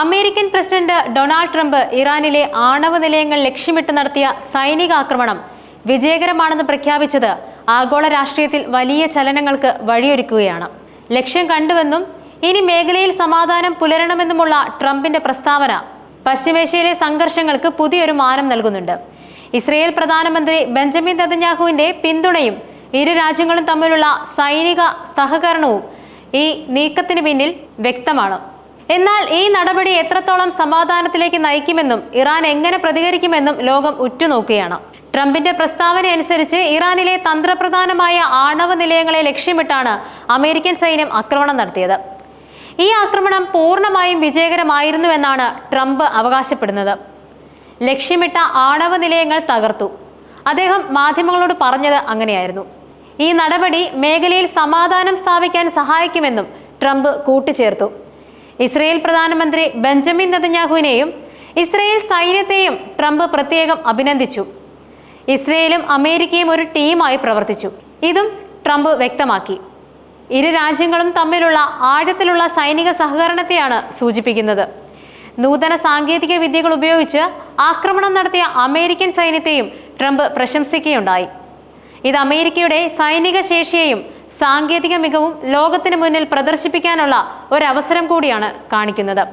American president Donald Trump ഇറാനിലെ ആണവ നിലയങ്ങൾ ലക്ഷ്യമിട്ട് നടത്തിയ സൈനിക ആക്രമണം വിജയകരമാണെന്ന് പ്രഖ്യാപിച്ചത് ആഗോള രാഷ്ട്രീയത്തിൽ വലിയ ചലനങ്ങൾക്ക് വഴിയൊരുക്കുകയാണ്. ലക്ഷ്യം കണ്ടുവെന്നും ഇനി മേഖലയിൽ സമാധാനം പുലരണമെന്നുമുള്ള ട്രംപിന്റെ പ്രസ്താവന പശ്ചിമേഷ്യയിലെ സംഘർഷങ്ങൾക്ക് പുതിയൊരു മാനം നൽകുന്നുണ്ട്. ഇസ്രയേൽ പ്രധാനമന്ത്രി ബെഞ്ചമിൻ നെതന്യാഹുവിന്റെ പിന്തുണയും ഇരു രാജ്യങ്ങളും തമ്മിലുള്ള സൈനിക സഹകരണവും ഈ നീക്കത്തിന് പിന്നിൽ വ്യക്തമാണ്. എന്നാൽ ഈ നടപടി എത്രത്തോളം സമാധാനത്തിലേക്ക് നയിക്കുമെന്നും ഇറാൻ എങ്ങനെ പ്രതികരിക്കുമെന്നും ലോകം ഉറ്റുനോക്കുകയാണ്. ട്രംപിന്റെ പ്രസ്താവന അനുസരിച്ച് ഇറാനിലെ തന്ത്രപ്രധാനമായ ആണവ നിലയങ്ങളെ ലക്ഷ്യമിട്ടാണ് അമേരിക്കൻ സൈന്യം ആക്രമണം നടത്തിയത്. ഈ ആക്രമണം പൂർണമായും വിജയകരമായിരുന്നുവെന്നാണ് ട്രംപ് അവകാശപ്പെടുന്നത്. ലക്ഷ്യമിട്ട ആണവ നിലയങ്ങൾ തകർത്തു. അദ്ദേഹം മാധ്യമങ്ങളോട് പറഞ്ഞത് അങ്ങനെയായിരുന്നു. ഈ നടപടി മേഖലയിൽ സമാധാനം സ്ഥാപിക്കാൻ സഹായിക്കുമെന്നും ട്രംപ് കൂട്ടിച്ചേർത്തു. ഇസ്രയേൽ പ്രധാനമന്ത്രി ബെഞ്ചമിൻ നെതന്യാഹുവിനെയും ഇസ്രയേൽ സൈന്യത്തെയും ട്രംപ് പ്രത്യേകം അഭിനന്ദിച്ചു. ഇസ്രയേലും അമേരിക്കയും ഒരു ടീമായി പ്രവർത്തിച്ചു. ഇതും ട്രംപ് വ്യക്തമാക്കി. ഇരു രാജ്യങ്ങളും തമ്മിലുള്ള ആഴത്തിലുള്ള സൈനിക സഹകരണത്തെയാണ് സൂചിപ്പിക്കുന്നത്. നൂതന സാങ്കേതിക വിദ്യകൾ ഉപയോഗിച്ച് ആക്രമണം നടത്തിയ അമേരിക്കൻ സൈന്യത്തെയും ട്രംപ് പ്രശംസിക്കുകയുണ്ടായി. ഇത് അമേരിക്കയുടെ സൈനിക ശേഷിയെയും സാങ്കേതിക മികവും ലോകത്തിന് മുന്നിൽ പ്രദർശിപ്പിക്കാനുള്ള ഒരവസരം കൂടിയാണ് കാണിക്കുന്നത്.